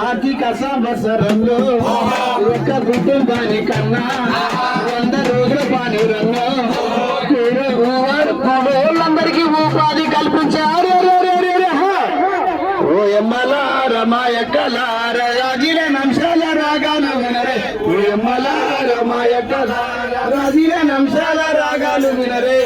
ఆర్థిక సంవత్సరంలో ఒక కుటుంబాని కన్నా వంద రోజుల పని రంగం వాళ్ళందరికీ ఉపాధి కల్పించారు. ఓ ఎమ్మలార మా ఎక్కలార రాజీల నంశాల రాగాలు వినరే. ఓ ఎమ్మలార మా ఎక్కలార అంశాల రాగాలు వినరే.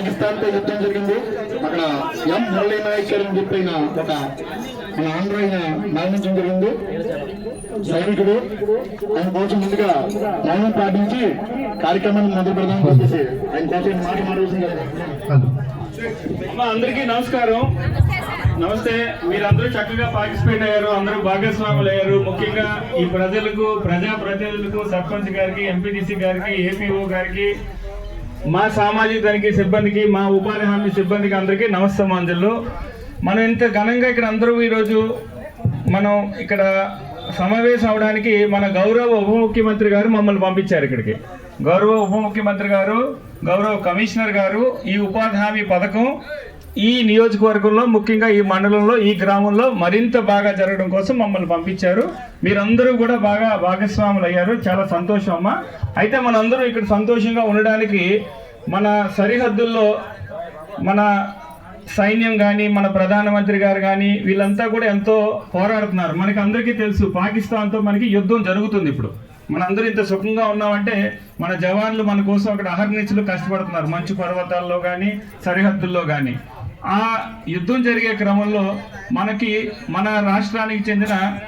పాకిస్తాన్తో యుద్ధం జరిగింది. అక్కడ ఎం మురళీ నాయక్ అని చెప్పిన ఒక మన ఆంధ్రైన ఆయన మరణించడం జరిగింది. సైనికుడు ఆయన కోసం ముందుగా మౌనం పాటించి కార్యక్రమాన్ని మొదలు పెడదాం చెప్పేసి ఆయన కోసం మాట మాట్లాడుతుంది అందరికీ నమస్కారం. నమస్తే. మీరందరూ చక్కగా పార్టిసిపేట్ అయ్యారు. అందరూ భాగస్వాములు అయ్యారు. ముఖ్యంగా ఈ ప్రజలకు ప్రజా ప్రతినిధులకు సర్పంచ్ గారికి ఎంపీటీసీ గారికి ఏపీఓ గారికి మా సామాజిక తనిఖీ సిబ్బందికి మా ఉపాధి హామీ సిబ్బందికి అందరికీ నమస్తమాంజలు మనం ఇంత ఘనంగా ఇక్కడ అందరూ ఈరోజు మనం ఇక్కడ సమావేశం అవడానికి మన గౌరవ ఉప ముఖ్యమంత్రి గారు మమ్మల్ని పంపించారు ఇక్కడికి. గౌరవ ఉప ముఖ్యమంత్రి గారు గౌరవ కమిషనర్ గారు ఈ ఉపాధి హామీ పథకం ఈ నియోజకవర్గంలో ముఖ్యంగా ఈ మండలంలో ఈ గ్రామంలో మరింత బాగా జరగడం కోసం మమ్మల్ని పంపించారు. మీరందరూ కూడా బాగా భాగస్వాములు అయ్యారు. చాలా సంతోషం అమ్మా. అయితే మనందరం ఇక్కడ సంతోషంగా ఉండడానికి మన సరిహద్దుల్లో మన సైన్యం కానీ మన ప్రధానమంత్రి గారు కానీ వీళ్ళంతా కూడా ఎంతో పోరాడుతున్నారు. మనకి అందరికీ తెలుసు పాకిస్తాన్తో మనకి యుద్ధం జరుగుతుంది ఇప్పుడు. మనందరూ ఇంత సుఖంగా ఉన్నామంటే మన జవాన్లు మన కోసం అక్కడ అహర్నిచ్చులు కష్టపడుతున్నారు. మంచు పర్వతాల్లో కానీ సరిహద్దుల్లో కానీ ఆ యుద్ధం జరిగే క్రమంలో మనకి మన రాష్ట్రానికి చెందిన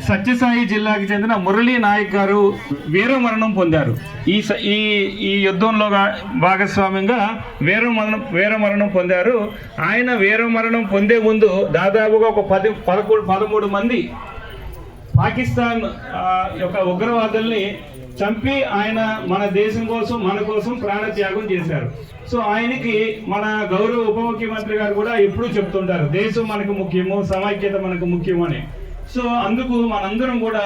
సత్యసాయి జిల్లాకి చెందిన మురళీ నాయక్ గారు వీరమరణం పొందారు. ఈ స- ఈ ఈ యుద్ధంలో భాగస్వామ్యంగా వీరమరణం వీరమరణం పొందారు. ఆయన వీరమరణం పొందే ముందు దాదాపుగా ఒక పది పదకొండు పదమూడు మంది పాకిస్తాన్ యొక్క ఉగ్రవాదుల్ని చంపి ఆయన మన దేశం కోసం మన కోసం ప్రాణత్యాగం చేశారు. సో ఆయనకి మన గౌరవ ఉప ముఖ్యమంత్రి గారు కూడా ఎప్పుడూ చెప్తుంటారు దేశం మనకు ముఖ్యము సమైక్యత మనకు ముఖ్యము అని. సో అందుకు మనందరం కూడా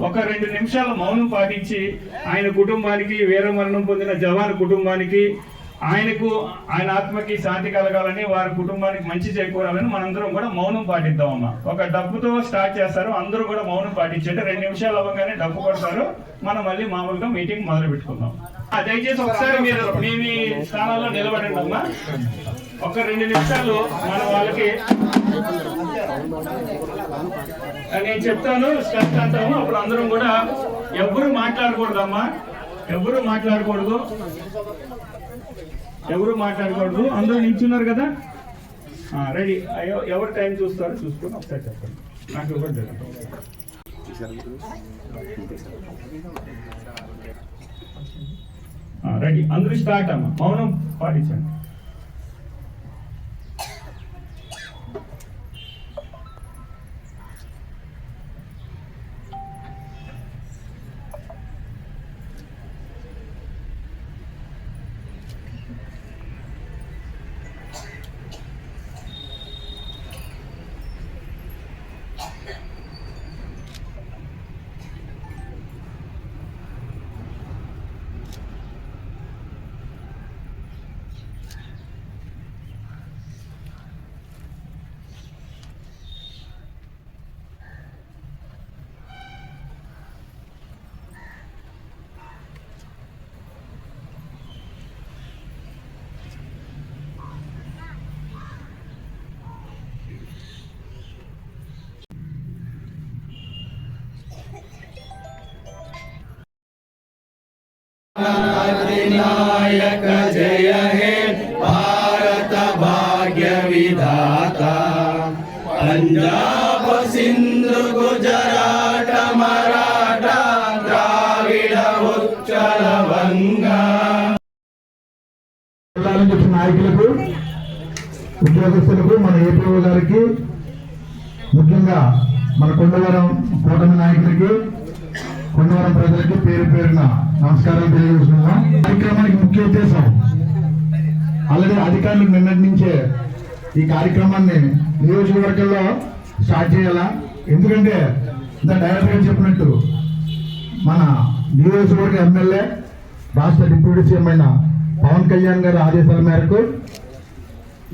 ఒక రెండు నిమిషాల మౌనం పాటించి ఆయన కుటుంబానికి వీరమరణం పొందిన జవాన్ కుటుంబానికి ఆయనకు ఆయన ఆత్మకి శాంతి కలగాలని వారి కుటుంబానికి మంచి చేకూరాలని మనందరం కూడా మౌనం పాటిద్దాం అమ్మా. ఒక డబ్బుతో స్టార్ట్ చేస్తారు అందరూ కూడా మౌనం పాటించండి రెండు నిమిషాలు అవ్వగానే డబ్బు కొడతారు మనం మళ్ళీ మామూలుగా మీటింగ్ మొదలు పెట్టుకుందాం. ఆ, దయచేసి ఒకసారి మీరు మీ మీ స్థానాల్లో నిలబడండి అమ్మా. ఒక రెండు నిమిషాలు మన వాళ్ళకి నేను చెప్తాను స్టెప్ అంటాము అప్పుడు అందరం కూడా ఎవరు మాట్లాడకూడదమ్మా. ఎవరు మాట్లాడకూడదు. ఎవరు మాట్లాడకూడదు. అందరూ నిల్చున్నారు కదా? రెడీ. ఎవరు టైం చూస్తారో? చూసుకొని ఒకసారి చెప్పండి. నాకు ఇవ్వండి రెడీ. అందరూ స్టార్ట్ అమ్మా. మౌనం పాటించండి. నాయక జయ హే భారత భాగ్య విధాత పంజాబ్ సింధు గుజరాట మరాఠ ద్రావిడ ఉచ్చల వంగా నాయకులకు ఉద్యోగస్తులకు మన ఏపీఓ గారికి ముఖ్యంగా మన కొండవరం కూటమి నాయకులకి కొండవరం ప్రజలకి పేరు పేరున నమస్కారం తెలియజేస్తున్నాం కార్యక్రమానికి ముఖ్య ఉద్దేశం ఆల్రెడీ అధికారులు నిన్నటి నుంచే ఈ కార్యక్రమాన్ని నియోజకవర్గంలో స్టార్ట్ చేయాలా? ఎందుకంటే ఇంత డైరెక్టర్ చెప్పినట్టు మన నియోజకవర్గ ఎమ్మెల్యే రాష్ట్ర డిప్యూటీ సీఎం అయిన పవన్ కళ్యాణ్ గారి ఆదేశాల మేరకు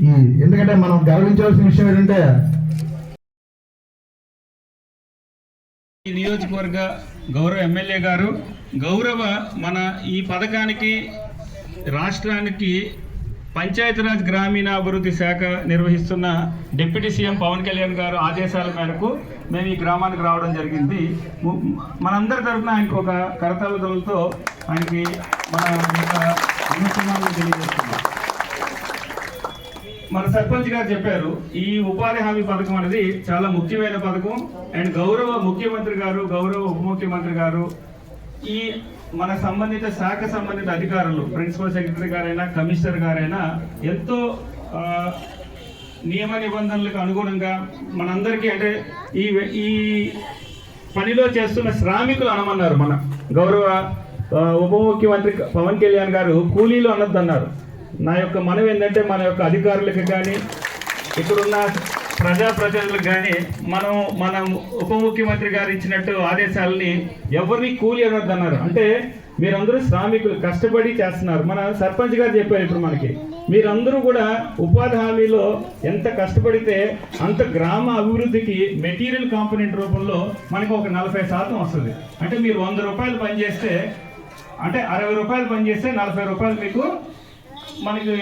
ఈ ఎందుకంటే మనం గర్వించవలసిన విషయం ఏంటంటే ఈ నియోజకవర్గ గౌరవ ఎమ్మెల్యే గారు గౌరవ మన ఈ పథకానికి రాష్ట్రానికి పంచాయతీరాజ్ గ్రామీణాభివృద్ధి శాఖ నిర్వహిస్తున్న డిప్యూటీ సీఎం పవన్ కళ్యాణ్ గారు ఆదేశాల మేరకు మేము ఈ గ్రామానికి రావడం జరిగింది. ము- మనందరి తరఫున ఆయనకు ఒక కరతాళతో ఆయనకి మన యొక్క తెలియజేస్తున్నాం. మన సర్పంచ్ గారు చెప్పారు ఈ ఉపాధి హామీ పథకం అనేది చాలా ముఖ్యమైన పథకం. అండ్ గౌరవ ముఖ్యమంత్రి గారు గౌరవ ఉప ముఖ్యమంత్రి గారు ఈ మన సంబంధిత శాఖ సంబంధిత అధికారులు ప్రిన్సిపల్ సెక్రటరీ గారైనా కమిషనర్ గారైనా ఎంతో నియమ నిబంధనలకు అనుగుణంగా మనందరికీ అంటే ఈ ఈ పనిలో చేస్తున్న శ్రామికులు అనమన్నారు మన గౌరవ ఉప ముఖ్యమంత్రి పవన్ కళ్యాణ్ గారు కూలీలు అనొద్దన్నారు. నా యొక్క మనవి ఏంటంటే మన యొక్క అధికారులకు కానీ ఇక్కడున్న ప్రజాప్రతినిధులకు కానీ మనం మన ఉప ముఖ్యమంత్రి గారు ఇచ్చినట్టు ఆదేశాలని ఎవరిని కూలి అనొద్దు అన్నారు అంటే మీరందరూ శ్రామికులు కష్టపడి చేస్తున్నారు. మన సర్పంచ్ గారు చెప్పారు ఇప్పుడు మనకి. మీరందరూ కూడా ఉపాధి హామీలో ఎంత కష్టపడితే అంత గ్రామ అభివృద్ధికి మెటీరియల్ కాంపోనెంట్ రూపంలో మనకు ఒక నలభై శాతం వస్తుంది. అంటే మీరు వంద రూపాయలు పనిచేస్తే అంటే అరవై రూపాయలు పనిచేస్తే నలభై రూపాయలు మీకు మనకి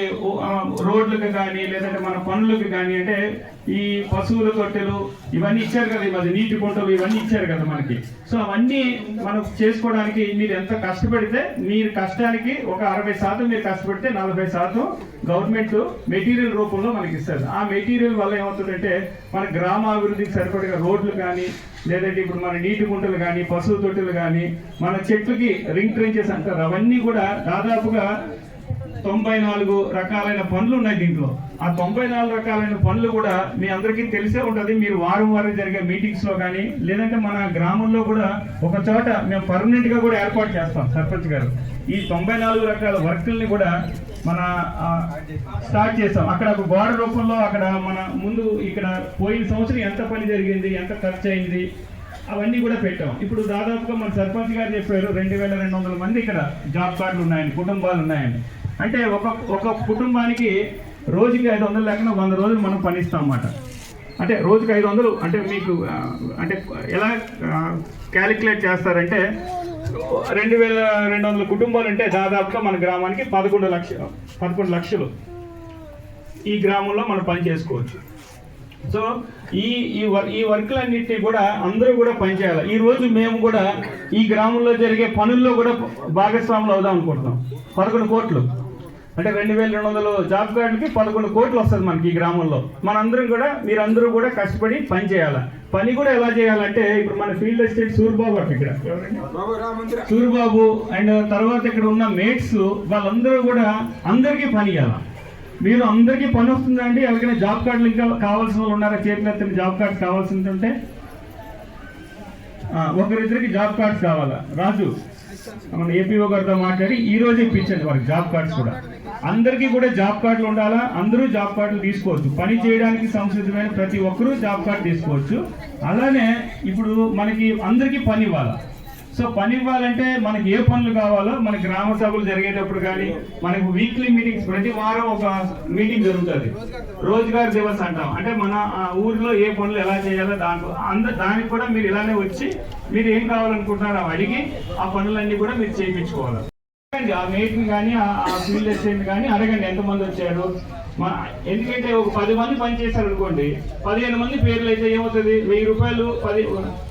రోడ్లకు కానీ లేదంటే మన పనులకు కానీ అంటే ఈ పశువుల తొట్టెలు ఇవన్నీ ఇచ్చారు కదా ఈ మధ్య నీటి గుంటలు ఇవన్నీ ఇచ్చారు కదా మనకి. సో అవన్నీ మనం చేసుకోవడానికి మీరు ఎంత కష్టపడితే మీరు కష్టానికి ఒక అరవై శాతం మీరు కష్టపడితే నలభై శాతం గవర్నమెంట్ మెటీరియల్ రూపంలో మనకి ఇస్తారు. ఆ మెటీరియల్ వల్ల ఏమవుతుందంటే మన గ్రామాభివృద్ధికి సరిపడగా రోడ్లు కానీ లేదంటే ఇప్పుడు మన నీటి గుంటలు కానీ పశువు తొట్టెలు కానీ మన చెట్లకి రింగ్ ట్రెంచెస్ అంటారు. అవన్నీ కూడా దాదాపుగా తొంభై నాలుగు రకాలైన పనులు ఉన్నాయి దీంట్లో. ఆ తొంభై నాలుగు రకాలైన పనులు కూడా మీ అందరికీ తెలిసే ఉంటుంది. మీరు వారం వారం జరిగే మీటింగ్స్లో కానీ లేదంటే మన గ్రామంలో కూడా ఒక చోట మేము పర్మనెంట్గా కూడా ఏర్పాటు చేస్తాం సర్పంచ్ గారు. ఈ తొంభై నాలుగు రకాల వర్కుల్ని కూడా మన స్టార్ట్ చేస్తాం. అక్కడ ఒక గోడ రూపంలో అక్కడ మన ముందు ఇక్కడ పోయిన సంవత్సరం ఎంత పని జరిగింది ఎంత ఖర్చు అయింది అవన్నీ కూడా పెట్టాం. ఇప్పుడు దాదాపుగా మన సర్పంచ్ గారు చెప్పారు రెండు వేల రెండు వందల మంది ఇక్కడ జాబ్ కార్డులు ఉన్నాయని కుటుంబాలు ఉన్నాయని. అంటే ఒక ఒక కుటుంబానికి రోజుకి ఐదు వందలు లేకుండా వంద రోజులు మనం పనిస్తాం అన్నమాట అంటే రోజుకి ఐదు వందలు అంటే మీకు అంటే ఎలా క్యాలిక్యులేట్ చేస్తారంటే రెండు వేల రెండు వందల కుటుంబాలు ఉంటే దాదాపుగా మన గ్రామానికి పదకొండు లక్ష పదకొండు లక్షలు ఈ గ్రామంలో మనం పని చేసుకోవచ్చు. సో ఈ ఈ వర్ ఈ వర్క్లన్నింటినీ కూడా అందరూ కూడా పనిచేయాలి ఈ రోజు మేము కూడా ఈ గ్రామంలో జరిగే పనుల్లో కూడా భాగస్వాములు అవుదాం అనుకుంటున్నాం. పదకొండు కోట్లు. అంటే రెండు వేల రెండు వందలు జాబ్ కార్డులకి పదకొండు కోట్లు వస్తుంది మనకి ఈ గ్రామంలో. మనందరం కూడా మీరందరూ కూడా కష్టపడి పని చేయాలి. పని కూడా ఎలా చేయాలంటే ఇప్పుడు మన ఫీల్డ్ అసిస్టెంట్ సూర్యబాబు అక్కడ ఇక్కడ? సూర్యబాబు అండ్ తర్వాత ఇక్కడ ఉన్న మేట్స్ వాళ్ళందరూ కూడా అందరికీ పని ఇవ్వాలి మీరు అందరికీ పని వస్తుందా అండి? ఎవరికైనా జాబ్ కార్డులు ఇంకా కావాల్సిన వాళ్ళు ఉన్నారా? చేతికి జాబ్ కార్డు కావాల్సి ఉంటుంటే ఒకరిద్దరికి జాబ్ కార్డ్స్ కావాలా? రాజు. మన ఏపీఓ గారితో మాట్లాడి ఈ రోజే ఇప్పించండి వారికి జాబ్ కార్డ్స్ కూడా. అందరికీ కూడా జాబ్ కార్డులు ఉండాలా? అందరూ జాబ్ కార్డులు తీసుకోవచ్చు. పని చేయడానికి సంసిద్ధమైన ప్రతి ఒక్కరూ జాబ్ కార్డు తీసుకోవచ్చు. అలానే ఇప్పుడు మనకి అందరికీ పని ఇవ్వాలా? సో పని ఇవ్వాలంటే మనకి ఏ పనులు కావాలో మన గ్రామ సభలు జరిగేటప్పుడు కానీ మనకు వీక్లీ మీటింగ్స్ ప్రతి వారం ఒక మీటింగ్ జరుగుతుంది. రోజుగార్ దివస్ అంటాం. అంటే మన ఊర్లో ఏ పనులు ఎలా చేయాలో దాంట్లో అంద దానికి కూడా మీరు ఇలానే వచ్చి మీరు ఏం కావాలనుకుంటున్నారో అడిగి ఆ పనులన్నీ కూడా మీరు చేయించుకోవాలి. అడగండి. ఆ మీటింగ్ కానీ ఆ ఫీల్డ్ అసిస్టెంట్ కానీ అడగండి ఎంతమంది వచ్చారు. మన ఎందుకంటే ఒక పది మంది పనిచేశారు అనుకోండి. పదిహేను మంది పేర్లు అయితే ఏమవుతుంది వెయ్యి రూపాయలు పది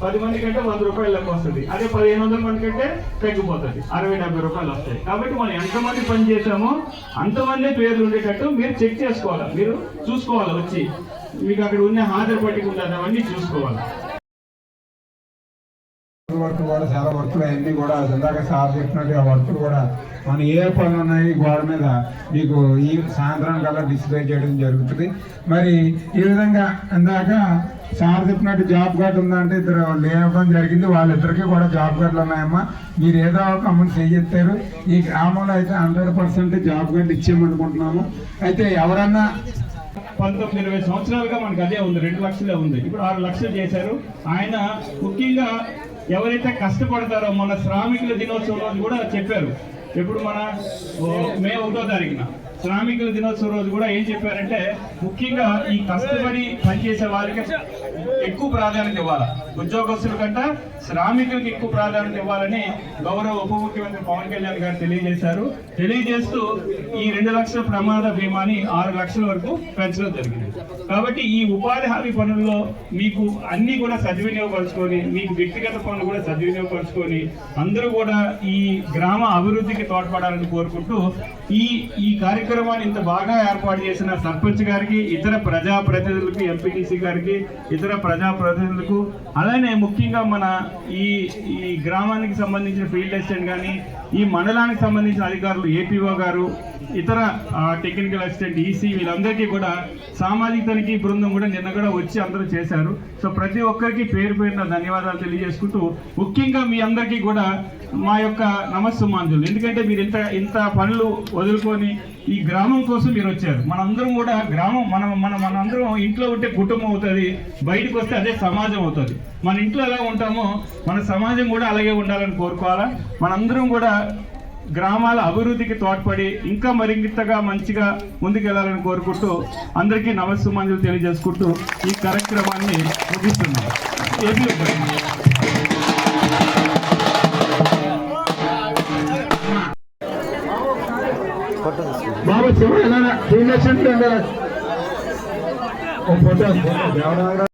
పది మంది కంటే వంద రూపాయలు వస్తుంది. అదే పదిహేను వందల మంది కంటే తగ్గిపోతుంది. అరవై డెబ్బై రూపాయలు వస్తాయి. కాబట్టి మనం ఎంతమంది పని చేశామో అంతమంది పేర్లు ఉండేటట్టు మీరు చెక్ చేసుకోవాలి? మీరు చూసుకోవాలి వచ్చి? మీకు అక్కడ ఉన్న హాజరు పట్టిక ఉంటుంది అవన్నీ చూసుకోవాలి? వర్క్ కూడా చాలా వర్క్లు అవన్నీ కూడా ఇందాక సార్ ఆ వర్క్లు కూడా మన ఏ పనులు ఉన్నాయి గోడ మీద మీకు ఈ సాయంత్రం కల్లా డిస్ప్లే చేయడం జరుగుతుంది. మరి ఈ విధంగా ఇందాక సార్ చెప్పినట్టు జాబ్ కార్డు ఉందంటే ఇద్దరు లేవడం జరిగింది. వాళ్ళిద్దరికీ కూడా జాబ్ కార్డులు ఉన్నాయమ్మా. మీరు ఏదో ఒక అమౌంట్ చేయిస్తారు ఈ గ్రామంలో అయితే హండ్రెడ్ పర్సెంట్ జాబ్ కార్డు ఇచ్చేయమనుకుంటున్నాము. అయితే ఎవరన్నా పంతొమ్మిది ఇరవై సంవత్సరాలుగా మనకు అదే ఉంది. రెండు లక్షలే ఉంది. ఇప్పుడు ఆరు లక్షలు చేశారు. ఆయన ముఖ్యంగా ఎవరైతే కష్టపడతారో మన శ్రామికుల దినోత్సవం రోజు కూడా చెప్పారు. ఇప్పుడు మన మే ఒకటో తారీఖున శ్రామికుల దినోత్సవం రోజు కూడా ఏం చెప్పారంటే ముఖ్యంగా ఈ కష్టపడి పనిచేసే వారికి ఎక్కువ ప్రాధాన్యత ఇవ్వాలి? ఉద్యోగస్తుల కంటే శ్రామికులకు ఎక్కువ ప్రాధాన్యత ఇవ్వాలని గౌరవ ఉప ముఖ్యమంత్రి పవన్ కళ్యాణ్ గారు తెలియజేశారు. తెలియజేస్తూ ఈ రెండు లక్షల ప్రమాద బీమాని ఆరు లక్షల వరకు పెంచడం జరిగింది. కాబట్టి ఈ ఉపాధి హామీ పనుల్లో మీకు అన్ని కూడా సద్వినియోగపరుచుకొని మీకు వ్యక్తిగత పనులు కూడా సద్వినియోగపరచుకొని అందరూ కూడా ఈ గ్రామ అభివృద్ధికి తోడ్పడాలని కోరుకుంటూ ఈ ఈ కార్యక్రమాన్ని ఇంత బాగా ఏర్పాటు చేసిన సర్పంచ్ గారికి ఇతర ప్రజాప్రతినిధులకు ఎంపీటీసీ గారికి ఇతర ప్రజాప్రతినిధులకు అలానే ముఖ్యంగా మన ఈ ఈ గ్రామానికి సంబంధించిన ఫీల్డ్ అసిస్టెంట్ కానీ ఈ మండలానికి సంబంధించిన అధికారులు ఏపీఓ గారు ఇతర టెక్నికల్ అసిస్టెంట్ ఈసీ వీళ్ళందరికీ కూడా సామాజిక తనిఖీ బృందం కూడా నిన్న కూడా వచ్చి అందరూ చేశారు. సో ప్రతి ఒక్కరికి పేరు పేరున ధన్యవాదాలు తెలియజేసుకుంటూ ముఖ్యంగా మీ అందరికీ కూడా మా యొక్క నమస్సుమాంజులు. ఎందుకంటే మీరు ఇంత ఇంత పనులు వదులుకొని ఈ గ్రామం కోసం మీరు వచ్చారు. మనందరం కూడా గ్రామం మనం మన మనందరం ఇంట్లో ఉంటే కుటుంబం అవుతుంది బయటకు వస్తే అదే సమాజం అవుతుంది. మన ఇంట్లో ఎలా ఉంటామో మన సమాజం కూడా అలాగే ఉండాలని కోరుకోవాలా? మనందరం కూడా గ్రామాల అభివృద్ధికి తోడ్పడి ఇంకా మరింతగా మంచిగా ముందుకెళ్ళాలని కోరుకుంటూ అందరికీ నమస్సుమాంజులు తెలియజేసుకుంటూ ఈ కార్యక్రమాన్ని ముగిస్తున్నాం. బాబు చివరి ఏదైనా ఫీల్డ్ అసిస్టెంట్ ఉండాలి. ఓ ఫోటో దేవరావు